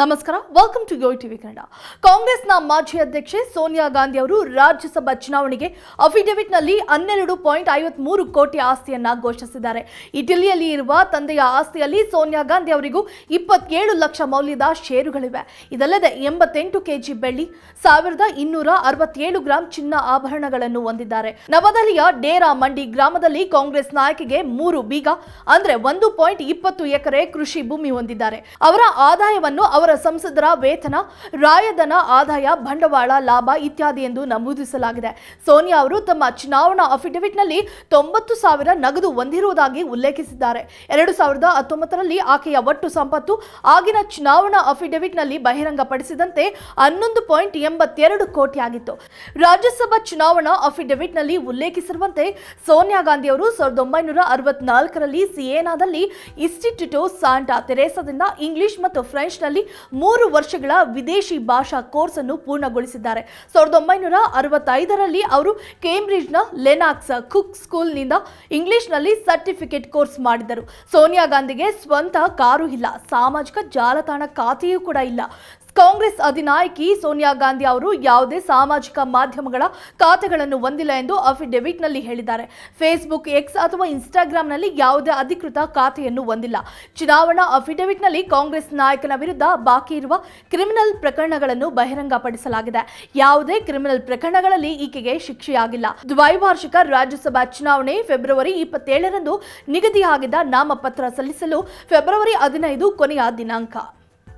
ನಮಸ್ಕಾರ welcome to yo TV Kannada ಕಾಂಗ್ರೆಸ್ನ ಮಾಜಿ ಅಧ್ಯಕ್ಷೆ ಸೋನಿಯಾ ಗಾಂಧಿ ಅವರು ರಾಜ್ಯಸಭಾ ಚುನಾವಣೆಗೆ ಅಫಿಡವಿಟ್ನಲ್ಲಿ ಹನ್ನೆರಡು ಪಾಯಿಂಟ್ ಐವತ್ಮೂರು ಕೋಟಿ ಆಸ್ತಿಯನ್ನ ಘೋಷಿಸಿದ್ದಾರೆ. ಇಟಲಿಯಲ್ಲಿ ಇರುವ ತಂದೆಯ ಆಸ್ತಿಯಲ್ಲಿ ಸೋನಿಯಾ ಗಾಂಧಿ ಅವರಿಗೂ ಇಪ್ಪತ್ತೇಳು ಲಕ್ಷ ಮೌಲ್ಯದ ಷೇರುಗಳಿವೆ. ಇದಲ್ಲದೆ ಎಂಬತ್ತೆಂಟು ಕೆಜಿ ಬೆಳ್ಳಿ, ಸಾವಿರದ ಇನ್ನೂರ ಅರವತ್ತೇಳು ಗ್ರಾಂ ಚಿನ್ನ ಆಭರಣಗಳನ್ನು ಹೊಂದಿದ್ದಾರೆ. ನವದೆಹಲಿಯ ಡೇರಾ ಮಂಡಿ ಗ್ರಾಮದಲ್ಲಿ ಕಾಂಗ್ರೆಸ್ ನಾಯಕಿಗೆ ಮೂರು ಬೀಗ, ಅಂದ್ರೆ ಒಂದು ಪಾಯಿಂಟ್ ಇಪ್ಪತ್ತು ಎಕರೆ ಕೃಷಿ ಭೂಮಿ ಹೊಂದಿದ್ದಾರೆ. ಅವರ ಆದಾಯವನ್ನು ಅವರ ಸಂಸದರ ವೇತನ, ರಾಯಧನ, ಆದಾಯ, ಬಂಡವಾಳ, ಲಾಭ ಇತ್ಯಾದಿ ಎಂದು ನಮೂದಿಸಲಾಗಿದೆ. ಸೋನಿಯಾ ಅವರು ತಮ್ಮ ಚುನಾವಣಾ ಅಫಿಡವಿಟ್ನಲ್ಲಿ ತೊಂಬತ್ತು ಸಾವಿರ ನಗದು ಹೊಂದಿರುವುದಾಗಿ ಉಲ್ಲೇಖಿಸಿದ್ದಾರೆ. ಎರಡು ಸಾವಿರದ ಹತ್ತೊಂಬತ್ತರಲ್ಲಿ ಆಕೆಯ ಒಟ್ಟು ಸಂಪತ್ತು ಆಗಿನ ಚುನಾವಣಾ ಅಫಿಡವಿಟ್ನಲ್ಲಿ ಬಹಿರಂಗಪಡಿಸಿದಂತೆ ಹನ್ನೊಂದು ಪಾಯಿಂಟ್ ಎಂಬತ್ತೆರಡು ಕೋಟಿಯಾಗಿತ್ತು. ರಾಜ್ಯಸಭಾ ಚುನಾವಣಾ ಅಫಿಡವಿಟ್ನಲ್ಲಿ ಉಲ್ಲೇಖಿಸಿರುವಂತೆ ಸೋನಿಯಾ ಗಾಂಧಿ ಅವರು ಸಾವಿರದ ಒಂಬೈನೂರ ಅರವತ್ನಾಲ್ಕರಲ್ಲಿ ಸಿಯೇನಾದಲ್ಲಿ ಇನ್ಸ್ಟಿಟ್ಯೂಟೋ ಸಾಂಟಾ ತೆರೇಸಾದಿಂದ ಇಂಗ್ಲಿಷ್ ಮತ್ತು ಫ್ರೆಂಚ್ನಲ್ಲಿ ಮೂರು ವರ್ಷಗಳ ವಿದೇಶಿ ಭಾಷಾ ಕೋರ್ಸ್ ಅನ್ನು ಪೂರ್ಣಗೊಳಿಸಿದ್ದಾರೆ. ಸಾವಿರದ ಒಂಬೈನೂರ ಅರವತ್ತೈದರಲ್ಲಿ ಅವರು ಕೇಂಬ್ರಿಡ್ಜ್ನ ಲೆನಾಕ್ಸ್ ಕುಕ್ ಸ್ಕೂಲ್ನಿಂದ ಇಂಗ್ಲಿಷ್ನಲ್ಲಿ ಸರ್ಟಿಫಿಕೇಟ್ ಕೋರ್ಸ್ ಮಾಡಿದರು. ಸೋನಿಯಾ ಗಾಂಧಿಗೆ ಸ್ವಂತ ಕಾರು ಇಲ್ಲ, ಸಾಮಾಜಿಕ ಜಾಲತಾಣ ಖಾತೆಯೂ ಕೂಡ ಇಲ್ಲ. ಕಾಂಗ್ರೆಸ್ ಅಧಿನಾಯಕಿ ಸೋನಿಯಾ ಗಾಂಧಿ ಅವರು ಯಾವುದೇ ಸಾಮಾಜಿಕ ಮಾಧ್ಯಮಗಳ ಖಾತೆಗಳನ್ನು ಹೊಂದಿಲ್ಲ ಎಂದು ಅಫಿಡೆವಿಟ್ನಲ್ಲಿ ಹೇಳಿದ್ದಾರೆ. ಫೇಸ್ಬುಕ್ ಎಕ್ಸ್ ಅಥವಾ ಇನ್ಸ್ಟಾಗ್ರಾಂನಲ್ಲಿ ಯಾವುದೇ ಅಧಿಕೃತ ಖಾತೆಯನ್ನು ಹೊಂದಿಲ್ಲ. ಚುನಾವಣಾ ಅಫಿಡೆವಿಟ್ನಲ್ಲಿ ಕಾಂಗ್ರೆಸ್ ನಾಯಕನ ವಿರುದ್ಧ ಬಾಕಿ ಇರುವ ಕ್ರಿಮಿನಲ್ ಪ್ರಕರಣಗಳನ್ನು ಬಹಿರಂಗಪಡಿಸಲಾಗಿದೆ. ಯಾವುದೇ ಕ್ರಿಮಿನಲ್ ಪ್ರಕರಣಗಳಲ್ಲಿ ಈಕೆಗೆ ಶಿಕ್ಷೆಯಾಗಿಲ್ಲ. ದ್ವೈವಾರ್ಷಿಕ ರಾಜ್ಯಸಭಾ ಚುನಾವಣೆ ಫೆಬ್ರವರಿ ಇಪ್ಪತ್ತೇಳರಂದು ನಿಗದಿಯಾಗಿದ್ದ ನಾಮಪತ್ರ ಸಲ್ಲಿಸಲು ಫೆಬ್ರವರಿ ಹದಿನೈದು ಕೊನೆಯ ದಿನಾಂಕ.